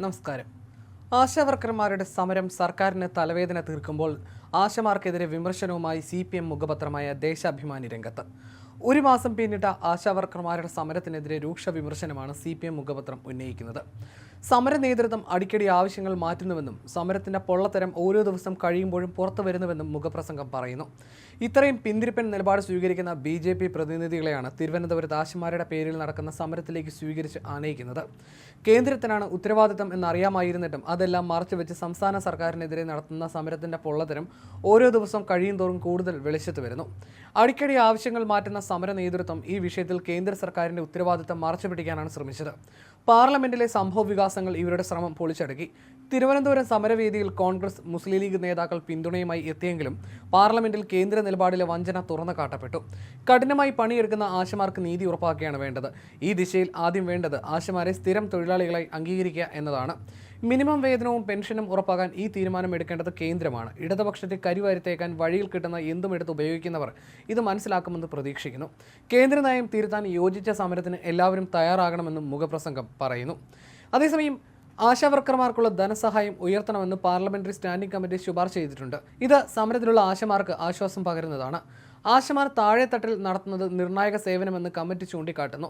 നമസ്കാരം. ആശാവർക്കർമാരുടെ സമരം സർക്കാരിന് തലവേദന തീർക്കുമ്പോൾ ആശമാർക്കെതിരെ വിമർശനവുമായി സി പി എം മുഖപത്രമായ ദേശാഭിമാനി രംഗത്ത്. ഒരു മാസം പിന്നിട്ട ആശാവർക്കർമാരുടെ സമരത്തിനെതിരെ രൂക്ഷ വിമർശനമാണ് സി പി എം മുഖപത്രം ഉന്നയിക്കുന്നത്. സമര നേതൃത്വം അടിക്കടി ആവശ്യങ്ങൾ മാറ്റുന്നുവെന്നും സമരത്തിന്റെ പൊള്ളത്തരം ഓരോ ദിവസം കഴിയുമ്പോഴും പുറത്തു വരുന്നുവെന്നും മുഖപ്രസംഗം പറയുന്നു. ഇത്രയും പിന്തിരിപ്പൻ നിലപാട് സ്വീകരിക്കുന്ന ബി ജെ പി പ്രതിനിധികളെയാണ് തിരുവനന്തപുരത്ത് ആശുമാരുടെ പേരിൽ നടക്കുന്ന സമരത്തിലേക്ക് സ്വീകരിച്ച് ആനയിക്കുന്നത്. കേന്ദ്രത്തിനാണ് ഉത്തരവാദിത്തം എന്നറിയാമായിരുന്നിട്ടും അതെല്ലാം മറച്ചുവെച്ച് സംസ്ഥാന സർക്കാരിനെതിരെ നടത്തുന്ന സമരത്തിന്റെ പൊള്ളത്തരം ഓരോ ദിവസം കഴിയും തോറും കൂടുതൽ വെളിച്ചത്ത് വരുന്നു. അടിക്കടി ആവശ്യങ്ങൾ മാറ്റുന്ന സമര നേതൃത്വം ഈ വിഷയത്തിൽ കേന്ദ്ര സർക്കാരിന്റെ ഉത്തരവാദിത്തം മറച്ചുപിടിക്കാനാണ് ശ്രമിച്ചത്. പാർലമെന്റിലെ സംഭവ വികാസങ്ങൾ ഇവരുടെ ശ്രമം പൊളിച്ചടുക്കി. തിരുവനന്തപുരം സമരവേദിയിൽ കോൺഗ്രസ് മുസ്ലിം ലീഗ് നേതാക്കൾ പിന്തുണയുമായി എത്തിയെങ്കിലും പാർലമെന്റിൽ കേന്ദ്ര നിലപാടിലെ വഞ്ചന തുറന്നു കാട്ടപ്പെട്ടു. കഠിനമായി പണിയെടുക്കുന്ന ആശമാർക്ക് നീതി ഉറപ്പാക്കുകയാണ് വേണ്ടത്. ഈ ദിശയിൽ ആദ്യം വേണ്ടത് ആശമാരെ സ്ഥിരം തൊഴിലാളികളായി അംഗീകരിക്കുക എന്നതാണ്. മിനിമം വേതനവും പെൻഷനും ഉറപ്പാക്കാൻ ഈ തീരുമാനം എടുക്കേണ്ടത് കേന്ദ്രമാണ്. ഇടതുപക്ഷത്തെ കരിവാരിത്തേക്കാൻ വഴിയിൽ കിട്ടുന്ന എന്തും എടുത്ത് ഉപയോഗിക്കുന്നവർ ഇത് മനസ്സിലാക്കുമെന്ന് പ്രതീക്ഷിക്കുന്നു. കേന്ദ്ര നയം തിരുത്താൻ യോജിച്ച സമരത്തിന് എല്ലാവരും തയ്യാറാകണമെന്നും മുഖപ്രസംഗം പറയുന്നു. അതേസമയം ആശാവർക്കർമാർക്കുള്ള ധനസഹായം ഉയർത്തണമെന്ന് പാർലമെന്ററി സ്റ്റാൻഡിംഗ് കമ്മിറ്റി ശുപാർശ ചെയ്തിട്ടുണ്ട്. ഇത് സമരത്തിലുള്ള ആശമാർക്ക് ആശ്വാസം പകരുന്നതാണ്. ആശമാർ താഴെത്തട്ടിൽ നടത്തുന്നത് നിർണായക സേവനമെന്ന് കമ്മിറ്റി ചൂണ്ടിക്കാട്ടുന്നു.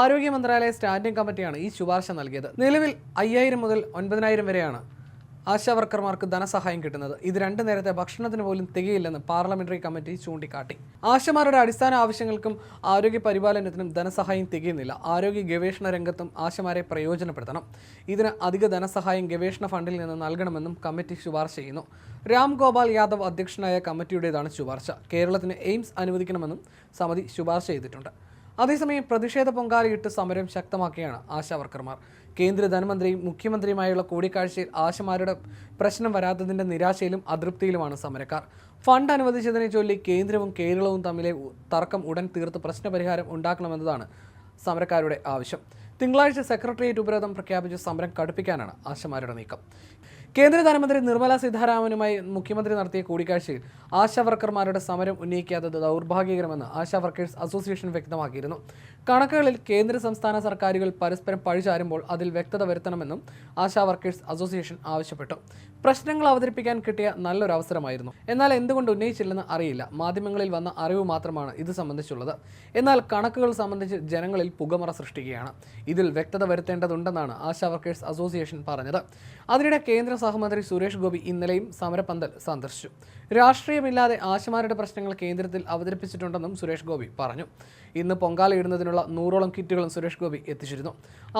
ആരോഗ്യ മന്ത്രാലയ സ്റ്റാൻഡിംഗ് കമ്മിറ്റിയാണ് ഈ ശുപാർശ നൽകിയത്. നിലവിൽ അയ്യായിരം മുതൽ ഒൻപതിനായിരം വരെയാണ് ആശാവർക്കർമാർക്ക് ധനസഹായം കിട്ടുന്നത്. ഇത് രണ്ടു നേരത്തെ ഭക്ഷണത്തിന് പോലും തികയില്ലെന്ന് പാർലമെന്ററി കമ്മിറ്റി ചൂണ്ടിക്കാട്ടി. ആശമാരുടെ അടിസ്ഥാന ആവശ്യങ്ങൾക്കും ആരോഗ്യ പരിപാലനത്തിനും ധനസഹായം തികയുന്നില്ല. ആരോഗ്യ ഗവേഷണ രംഗത്തും ആശമാരെ പ്രയോജനപ്പെടുത്തണം. ഇതിന് അധിക ധനസഹായം ഗവേഷണ ഫണ്ടിൽ നിന്ന് നൽകണമെന്നും കമ്മിറ്റി ശുപാർശ ചെയ്യുന്നു. രാം ഗോപാൽ യാദവ് അധ്യക്ഷനായ കമ്മിറ്റിയുടേതാണ് ശുപാർശ. കേരളത്തിന് എയിംസ് അനുവദിക്കണമെന്നും സമിതി ശുപാർശ ചെയ്തിട്ടുണ്ട്. അതേസമയം പ്രതിഷേധ പൊങ്കാലയിട്ട് സമരം ശക്തമാക്കിയാണ് ആശാവർക്കർമാർ കേന്ദ്ര ധനമന്ത്രിയും മുഖ്യമന്ത്രിയുമായുള്ള കൂടിക്കാഴ്ചയിൽ ആശമാരുടെ പ്രശ്നം വരാത്തതിന്റെ നിരാശയിലും അതൃപ്തിയിലുമാണ് സമരക്കാർ. ഫണ്ട് അനുവദിച്ചതിനെ ചൊല്ലി കേന്ദ്രവും കേരളവും തമ്മിലെ തർക്കം ഉടൻ തീർത്ത് പ്രശ്നപരിഹാരം ഉണ്ടാക്കണമെന്നതാണ് സമരക്കാരുടെ ആവശ്യം. തിങ്കളാഴ്ച സെക്രട്ടേറിയറ്റ് ഉപരോധം പ്രഖ്യാപിച്ച് സമരം കടുപ്പിക്കാനാണ് ആശമാരുടെ നീക്കം. കേന്ദ്ര ധനമന്ത്രി നിർമ്മല സീതാരാമനുമായി മുഖ്യമന്ത്രി നടത്തിയ കൂടിക്കാഴ്ചയിൽ ആശാ വർക്കർമാരുടെ സമരം ഉന്നയിക്കാത്തത് ദൗർഭാഗ്യകരമെന്ന് ആശാ വർക്കേഴ്സ് അസോസിയേഷൻ വ്യക്തമാക്കിയിരുന്നു. കണക്കുകളിൽ കേന്ദ്ര സംസ്ഥാന സർക്കാരുകൾ പരസ്പരം പഴിചാരുമ്പോൾ അതിൽ വ്യക്തത വരുത്തണമെന്നും ആശാ വർക്കേഴ്സ് അസോസിയേഷൻ ആവശ്യപ്പെട്ടു. പ്രശ്നങ്ങൾ അവതരിപ്പിക്കാൻ കിട്ടിയ നല്ലൊരു അവസരമായിരുന്നു. എന്നാൽ എന്തുകൊണ്ട് ഉന്നയിച്ചില്ലെന്ന് അറിയില്ല. മാധ്യമങ്ങളിൽ വന്ന അറിവ് മാത്രമാണ് ഇത് സംബന്ധിച്ചുള്ളത്. എന്നാൽ കണക്കുകൾ സംബന്ധിച്ച് ജനങ്ങളിൽ പുകമറ സൃഷ്ടിക്കുകയാണ്. ഇതിൽ വ്യക്തത വരുത്തേണ്ടതുണ്ടെന്നാണ് ആശാ വർക്കേഴ്സ് അസോസിയേഷൻ പറഞ്ഞത്. അതിനിടെ കേന്ദ്ര സഹമന്ത്രി സുരേഷ് ഗോപി ഇന്നലെയും സമരപന്തൽ സന്ദർശിച്ചു. രാഷ്ട്രീയമില്ലാതെ ആശമാരുടെ പ്രശ്നങ്ങൾ കേന്ദ്രത്തിൽ അവതരിപ്പിച്ചിട്ടുണ്ടെന്നും സുരേഷ് ഗോപി പറഞ്ഞു. ഇന്ന് പൊങ്കാലയിടുന്നതിനുള്ള നൂറോളം കിറ്റുകളും സുരേഷ് ഗോപി എത്തിച്ചിരുന്നു.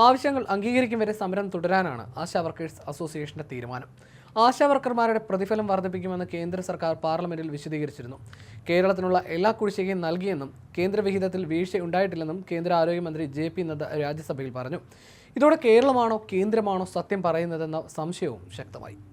ആവശ്യങ്ങൾ അംഗീകരിക്കും വരെ സമരം തുടരാനാണ് ആശാ വർക്കേഴ്സ് അസോസിയേഷന്റെ തീരുമാനം. ആശാ വർക്കർമാരുടെ പ്രതിഫലം വർദ്ധിപ്പിക്കുമെന്ന് കേന്ദ്ര സർക്കാർ പാർലമെന്റിൽ വിശദീകരിച്ചിരുന്നു. കേരളത്തിനുള്ള എല്ലാ കുടിശ്ശികയും നൽകിയെന്നും കേന്ദ്രവിഹിതത്തിൽ വീഴ്ച ഉണ്ടായിട്ടില്ലെന്നും കേന്ദ്ര ആരോഗ്യമന്ത്രി ജെ പി നദ്ദ രാജ്യസഭയിൽ പറഞ്ഞു. ഇതോടെ കേരളമാണോ കേന്ദ്രമാണോ സത്യം പറയുന്നതെന്ന സംശയവും ശക്തമായി.